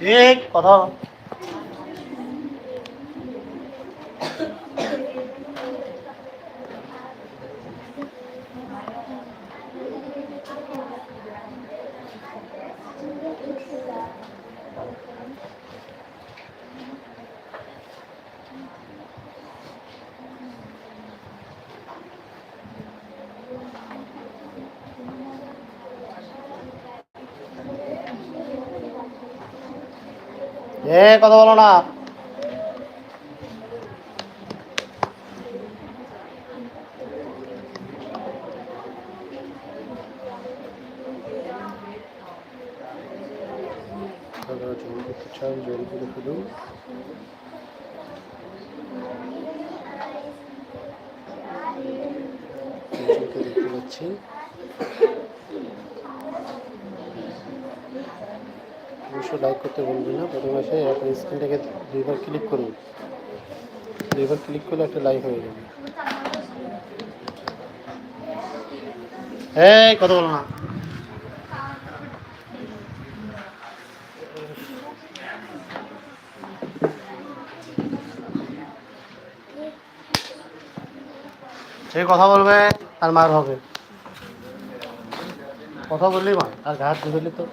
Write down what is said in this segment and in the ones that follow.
এ কথা এ কথা বলো না যারা চান জল করে ফেলুন দেখতে পাচ্ছি। অবশ্যই লাইক করতে বলবেন না, প্রথমে এসে আপনার স্ক্রিনটাকে দুইবার ক্লিক করুন। দুইবার ক্লিক করলে একটা লাইক হয়ে যাবে। এই, কথা বলো না। সে কথা বলবে আর মার হবে। কথা বললি মা আর ঘাট দিবলি তো।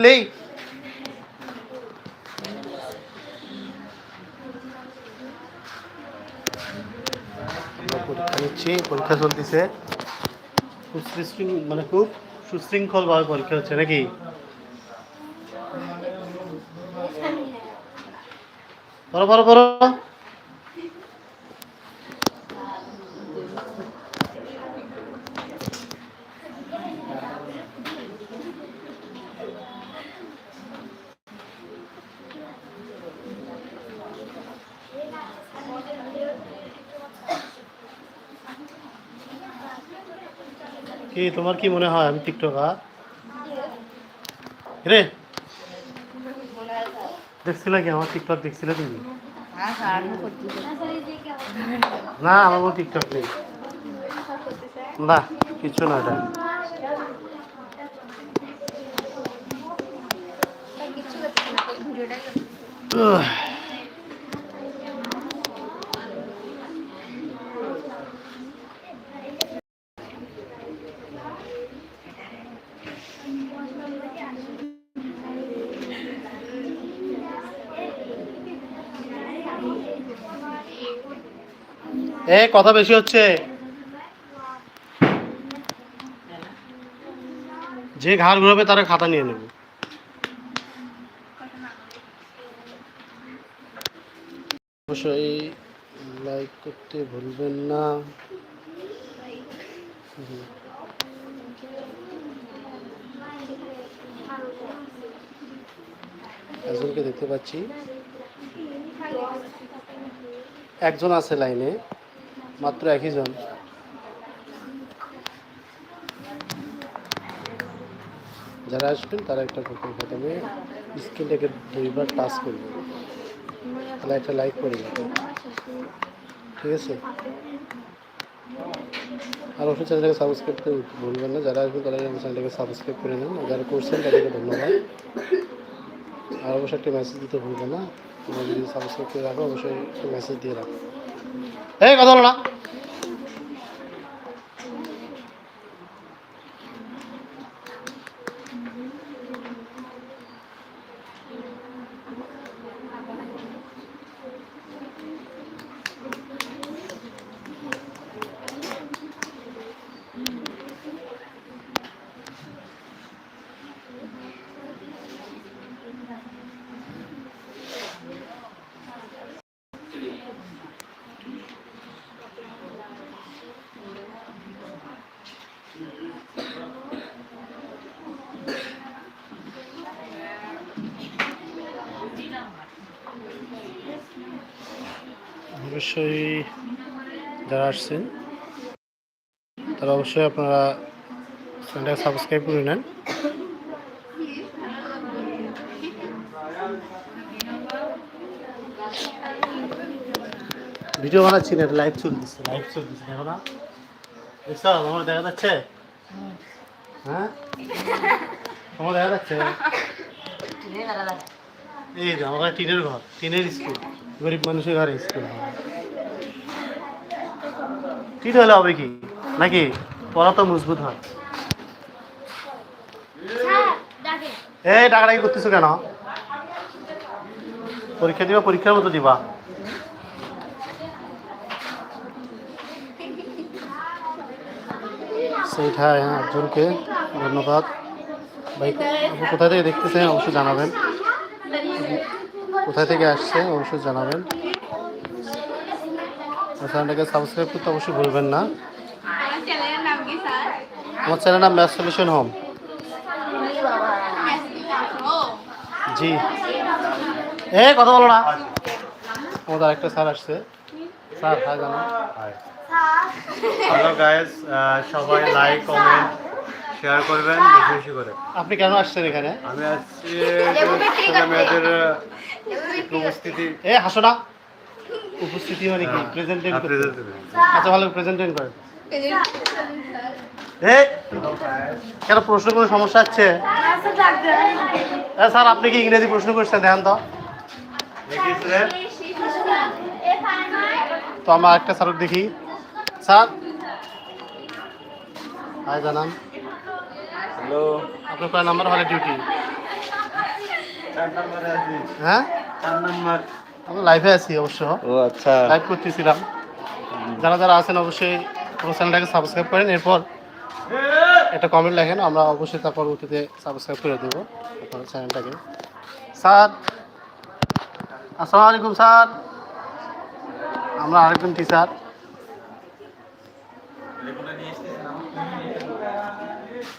বললেই পরীক্ষা নিচ্ছি পরীক্ষা চলতেছে। মানে খুব সুশৃঙ্খলভাবে পরীক্ষা হচ্ছে নাকি? পড়ো পড়ো পড়ো। তোমার কি মনে হয়? আমি টিকটকার রে দেখছিলে কি আমার টিকটক দেখছিলে তুমি? না আমার কোনো টিকটক নেই। না কিছু না এটা। উহ, এ, কথা বেশি হচ্ছে। যে ঘাড় ঘুরাবে তারা খাতা নিয়ে নেবে। অবশ্যই লাইক করতে ভুলবেন না। একজনকে দেখতে পাচ্ছি। একজন আছে লাইনে। মাত্র একই জন। যারা আসবেন, তারা একটা প্রথম প্রথমে স্ক্রিনটাকে দুইবার টাচ করবে। তাহলে একটা লাইক করে যাবে ঠিক আছে? আর অবশ্যই চ্যানেলটাকে সাবস্ক্রাইব করে ভুলবেন না। যারা আসবেন, তারা আমার চ্যানেলটাকে সাবস্ক্রাইব করে নেন। যারা করছেন, তাদেরকে ধন্যবাদ। আর অবশ্যই একটা মেসেজ দিতে ভুলবেন না। যদি সাবস্ক্রাইব করে রাখো, অবশ্যই একটা মেসেজ দিয়ে রাখো। এই কথা বলো না অবশ্যই যারা আসছেন তারা অবশ্যই আপনারা চ্যানেলটাকে সাবস্ক্রাইব করে নেন। ভিডিও বানাচ্ছি না লাইভ চলতেছে। লাইভ চলতেছে দেখো না। দেখছ আমার দেখা যাচ্ছে? হ্যাঁ? তোমার দেখা যাচ্ছে? এই যে আমার টিনের ঘর টিনের স্কুল গরিব মানুষের ঘরে স্কুল টিন হলে হবে কি? নাকি পড়া তো মজবুত হয়? এই টাকাটাকি করতেছো কেন? পরীক্ষা দিবা পরীক্ষার মতো দিবা। সেইটা হ্যাঁ একজনকে ধন্যবাদ। ভাই কোথা থেকে দেখতেছেন অবশ্যই জানাবেন। কোথায় থেকে আসছে অবশ্যই জানাবেন। চ্যানেলটাকে সাবস্ক্রাইব করতে অবশ্যই ভুলবেন না। আমার চ্যানেলের নাম কি স্যার? আমার চ্যানেল নাম ম্যাথ সলিউশন হোম জি। এ কথা বলো না। আমাদের আরেকটা স্যার আসছে। স্যার হ্যাঁ জানান হ্যালো গাইস সবাই লাইক কমেন্ট শেয়ার করবেন বেশি বেশি করে। আপনি কেন আসছেন এখানে? আমি আজকে ছেলে মেয়েদের উপস্থিতি। এ হাসোনা উপস্থিতি মানে কি? প্রেজেন্টেন্ট হ্যাঁ, আচ্ছা ভালো প্রেজেন্টেন্ট করেন। এ কেন প্রশ্ন কোনো সমস্যা হচ্ছে? এ স্যার আপনি কি ইংরেজি প্রশ্ন করছেন? দেখেন তো। তো আমরা একটা স্যার দেখি। স্যার। হাই জানান। হ্যালো। আপনার কয় নাম্বার হলে ডিউটি হ্যাঁ? আমরা লাইভে আছি অবশ্য। ও আচ্ছা। লাইভ করতেছিলাম। যারা যারা আছেন অবশ্যই পুরো চ্যানেলটাকে সাবস্ক্রাইব করেন। এরপর একটা কমেন্ট লেখেন আমরা অবশ্যই তার পরবর্তীতে সাবস্ক্রাইব করে দেবো আপনার চ্যানেলটাকে স্যার আসসালামু আলাইকুম স্যার। আমরা আরেকজন টিচার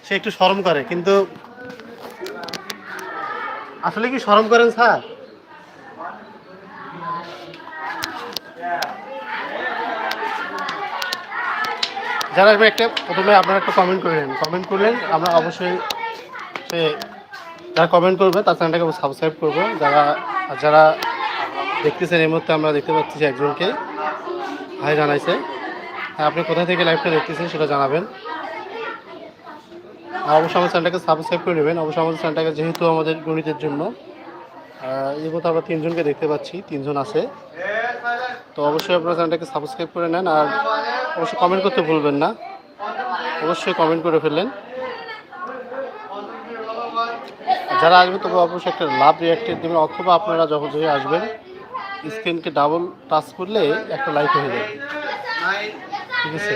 সে একটু শরম করে কিন্তু আসলে কি শরম করেন স্যার? যারা আসবে, একটা প্রথমে আপনারা একটা কমেন্ট করলেন কমেন্ট করলেন আমরা অবশ্যই সে যারা কমেন্ট করবে, তার চ্যানেলটাকে সাবস্ক্রাইব করব। যারা যারা দেখতেছেন এই মুহূর্তে, আমরা দেখতে পাচ্ছি যে একজনকে। ভাই জানাইছে। আপনি কোথা থেকে লাইভটা দেখতেছেন সেটা জানাবেন। অবশ্যই আমার চ্যানেলটাকে সাবস্ক্রাইব করে নেবেন। অবশ্যই আমাদের চ্যানেলটাকে যেহেতু আমাদের গণিতের জন্য এই মতো আমরা তিনজনকে দেখতে পাচ্ছি, তিনজন আছে। তো অবশ্যই আপনারা চ্যানেলটাকে সাবস্ক্রাইব করে নেন আর অবশ্যই কমেন্ট করতে ভুলবেন না। অবশ্যই কমেন্ট করে ফেললেন। যারা আসবে তবে অবশ্যই একটা লাভ রিয়াক্টেড দেবেন, অথবা আপনারা যখন যখন আসবেন, স্ক্রিনকে ডাবল টাচ করলে একটা লাইক হয়ে যাবে। ঠিক আছে?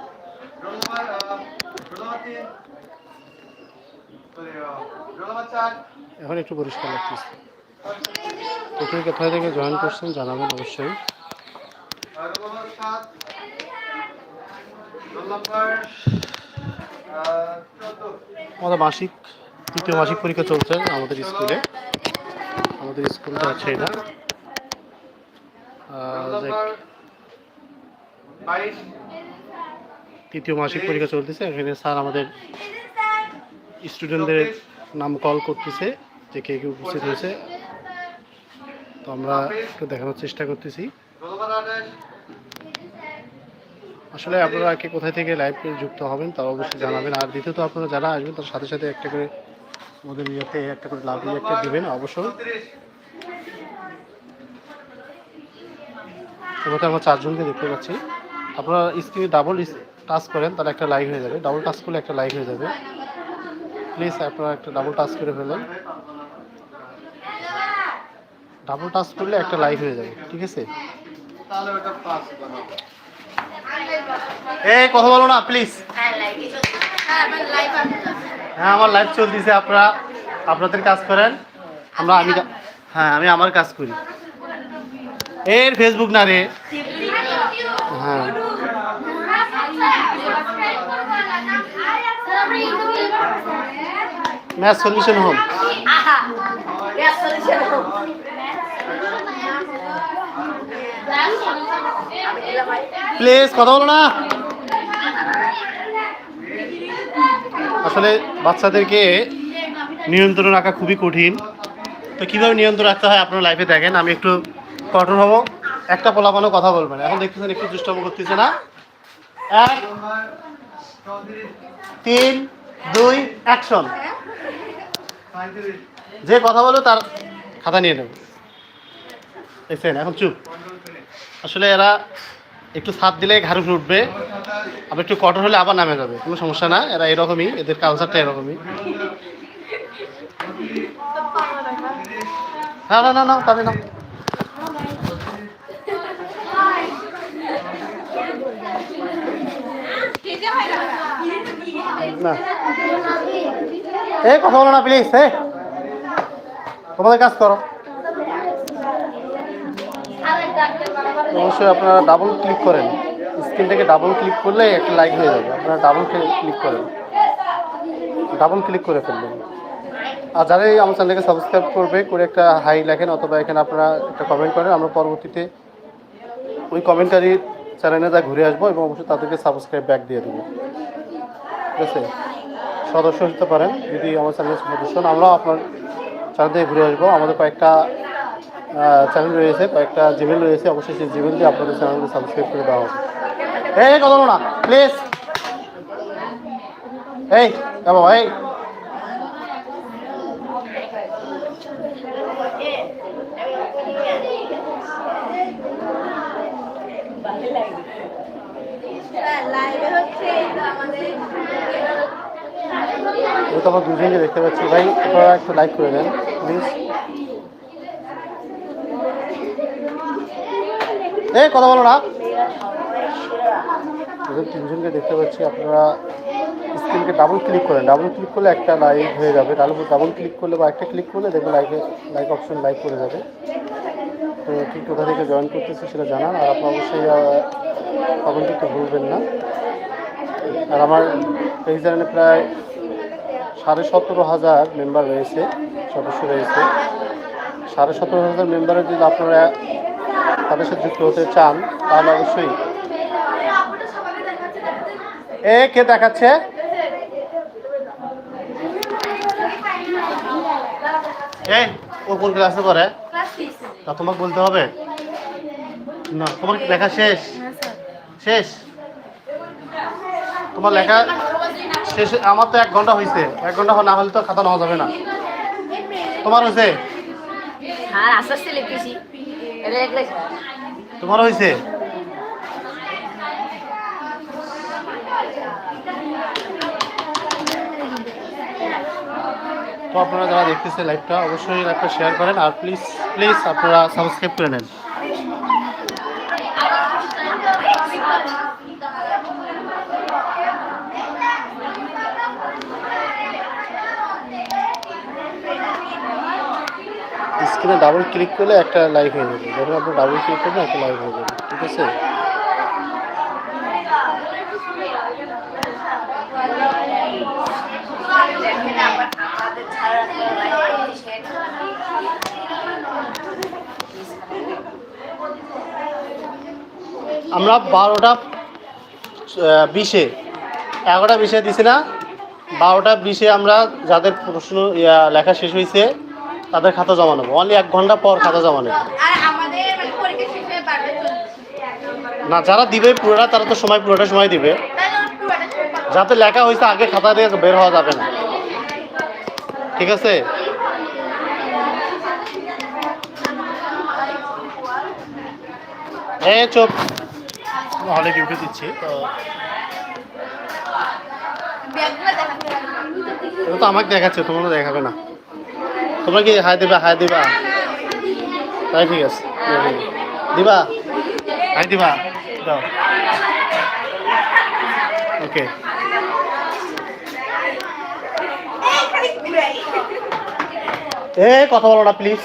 এখন একটু পরিষ্কার লাগতেছে। আপনি কোথায় থেকে জয়েন করছেন জানাবেন অবশ্যই। আমাদের মাসিক তৃতীয় মাসিক পরীক্ষা চলছে আমাদের স্কুলে। আমাদের স্কুলটা আছে এটা। যে- তৃতীয় মাসিক পরীক্ষা চলতেছে। এখানে স্যার আমাদের স্টুডেন্টদের নাম কল করতেছে যে কে কে উপস্থিত হয়েছে। তো আমরা একটু দেখানোর চেষ্টা করতেছি। আসলে আপনারা কে কোথায় থেকে লাইভ যুক্ত হবেন তা অবশ্যই জানাবেন। আর দ্বিতীয়ত আপনারা যারা আসবেন তার সাথে সাথে একটা করে আমাদের ইয়েতে একটা করে লাভ একটা দেবেন অবশ্যই। আমরা চারজনকে দেখতে পাচ্ছি। আপনারা স্ক্রিনে ডাবল টাচ করেন, তাহলে একটা লাইক হয়ে যাবে। ডাবল টাচ করলে একটা লাইক হয়ে যাবে। প্লিজ আপনারা একটা ডাবল টাচ করে ফেলেন। ডাবল টাচ করলে একটা লাইক হয়ে যাবে, ঠিক আছে? এই, কথা বলো না প্লিজ হ্যাঁ আমার লাইভ চলতেছে, আপনারা, আপনাদের কাজ করেন। আমরা, আমি হ্যাঁ আমি আমার কাজ করি। এর ফেসবুক না রে। হ্যাঁ। ম্যাথ সলিউশন হোম প্লিজ কথা বলো না। আসলে বাচ্চাদেরকে নিয়ন্ত্রণ রাখা খুবই কঠিন। তো কীভাবে নিয়ন্ত্রণ রাখতে হয় আপনার লাইফে দেখেন আমি একটু কঠোর হব। একটা পোলাপানো কথা বলবেন এখন দেখতেছেন একটু দুষ্টম করতেছে না। এক তিন দুই অ্যাকশন যে কথা বলো তার খাতা নিয়ে নেব। দেখছেন এখন চুপ। আসলে এরা একটু ছাদ দিলে ঘাড় উঠবে। আবার একটু কঠোর হলে আবার নামে যাবে। কোনো সমস্যা না, এরা এরকমই, এদের কালচারটা এরকমই। না না না না তাহলে না? না। এই, কথা বলো না প্লিজ হ্যাঁ তোমাদের কাজ করো। অবশ্যই আপনারা ডাবল ক্লিক করেন। স্ক্রিনটাকে ডাবল ক্লিক করলে একটা লাইক হয়ে যাবে। আপনারা ডাবল ক্লিক করেন। ডাবল ক্লিক করে ফেলবেন। আর যারাই আমার চ্যানেলকে সাবস্ক্রাইব করবে, করে একটা হাই লেখেন অথবা এখানে আপনারা একটা কমেন্ট করেন, আমরা পরবর্তীতে ওই কমেন্টারি চ্যানেলে যা ঘুরে আসব এবং অবশ্যই তাদেরকে সাবস্ক্রাইব ব্যাক দিয়ে দেবো। আছে সদস্য হতে পারেন, যদি আমার চ্যানেলের সদস্য আমরাও আপনার চ্যানেল থেকে ঘুরে আসব। আমাদের কয়েকটা চ্যানেল রয়েছে, কয়েকটা জিমেল রয়েছে, অবশ্যই সেই জিমেল দিয়ে আপনাদের চ্যানেলকে সাবস্ক্রাইব করে দেওয়া হবে। এই কথা না প্লিজ এই বাবা, এই। তো আমার দুজনকে দেখতে পাচ্ছি। ভাই, আপনারা একটু লাইক করে দেন প্লিজ এই, কথা বলো না। এদের তিনজনকে দেখতে পাচ্ছি, আপনারা স্ক্রিনকে ডাবল ক্লিক করেন। ডাবল ক্লিক করলে একটা লাইক হয়ে যাবে। ডাবল ডাবল ক্লিক করলে বা একটা ক্লিক করলে দেখবেন লাইকে লাইক অপশন লাইক করে যাবে। তো ঠিক কোথা থেকে জয়েন করতেছি সেটা জানান, আর আপনার অবশ্যই কমেন্ট একটু ভুলবেন না। আর আমার এই চ্যানেলে প্রায় সাড়ে সতেরো হাজার মেম্বার রয়েছে সদস্য রয়েছে। সাড়ে সতেরো হাজার মেম্বারের যদি আপনারা তাদের সাথে যুক্ত হতে চান তাহলে অবশ্যই এ কে দেখাচ্ছে? এই ও কোন ক্লাসে করে তা তোমাকে বলতে হবে? না তোমার লেখা শেষ? শেষ? তোমার লেখা শেষে আমার তো এক ঘণ্টা হয়েছে এক ঘণ্টা না হলে তো খাতা নেওয়া যাবে না। তোমার হয়েছে হ্যাঁ তোমার হয়েছে তো আপনারা যারা দেখতেছে লাইভটা অবশ্যই লাইভটা শেয়ার করেন আর প্লিজ প্লিজ আপনারা সাবস্ক্রাইব করে নেন। স্ক্রিনে ডাবল ক্লিক করলে একটা লাইভ হয়ে যাবে। যখন আপনি ডাবল ক্লিক করবেন, একটা লাইভ হয়ে যাবে, ঠিক আছে? আমরা বারোটা বিশে, এগারোটা বিশে দিছি না, বারোটা বিশে আমরা যাদের প্রশ্ন লেখা শেষ হয়েছে তাদের খাতা জমা নেব। অনলি এক ঘণ্টা পর খাতা জমা নেব। আর আমাদের মানে হয়ে না যারা দিবে পুরোটা তারা তো সময় পুরোটা সময় দিবে। যাতে লেখা হয়েছে আগে খাতা দিয়ে বের হওয়া যাবে না। ঠিক আছে? এ চোখ হলে ডিউটি দিচ্ছি তো তো আমাকে দেখাচ্ছে তোমাকে দেখাবে না। তোমরা কি হাই দিবা হাই দিবা? তাই ঠিক আছে দিবা। ভাই দিবা দাও। ওকে এ কথা বলো না প্লিজ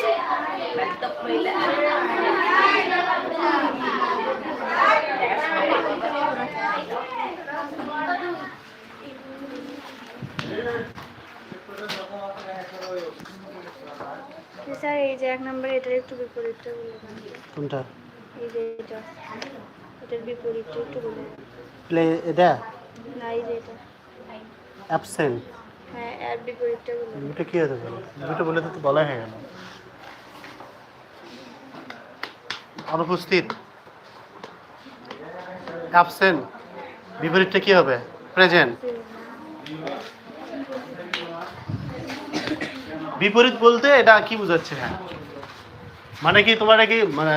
স্যার এই যে এক নম্বর এটার একটু বিপরীতটা বলে। কোনটা? এই যে এটা এটার বিপরীতটা একটু বলে প্লে এটা? না এই যে এটা। অ্যাবসেন্ট। হ্যাঁ এর বিপরীতটা বলে দুটো কি হতে পারে দুটো বলে তো বলা হয়ে গেল। অনুপস্থিত। অ্যাবসেন্ট। বিপরীতটা কি হবে? প্রেজেন্ট। বিপরীত বলতে এটা কি বোঝাচ্ছে? হ্যাঁ। মানে কি তোমার কি মানে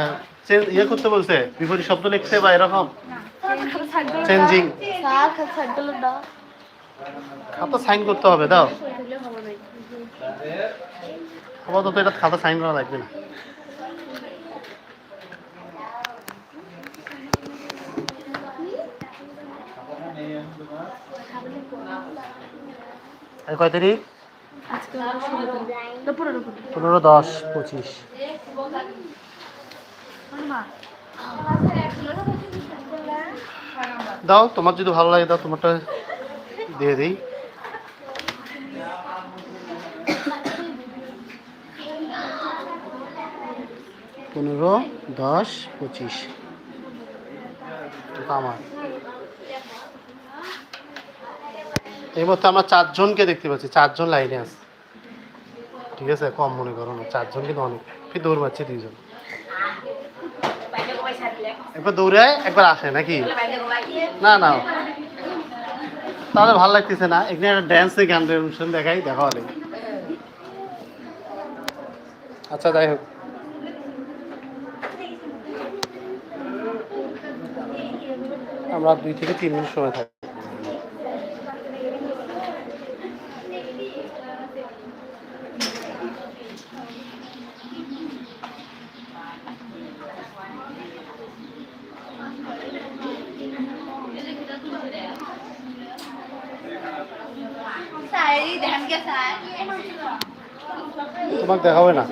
ইয়ে করতে বলছে? বিপরীত শব্দ লিখতে বা এরকম? চেঞ্জিং খাতা সাইন করতে হবে, দাও। আপাতত এটা খাতা সাইন করা লাগবে না। কয় তারিখ? পনেরো দশ, পঁচিশ। দাও, তোমার যদি ভালো লাগে দাও, তোমারটা দিয়ে দিই। পনেরো দশ, পঁচিশ। আমার। এই মধ্যে আমরা চারজনকে দেখতে পাচ্ছি, চারজন লাইনে আছে। ঠিক আছে, কম মনে করো না, চারজন কিন্তু অনেক। ফির দৌড় মারছে দুইজন। একবার দৌড়ায় একবার আসে নাকি? না না। তাহলে ভালো লাগতেছে না। এখানে একটা ড্যান্সে গানের অনুষ্ঠান দেখাই, দেখা হলে আচ্ছা যাই হোক। আমরা দুই থেকে তিন মিনিট সময় থাকি তোমাকে দেখা হবে না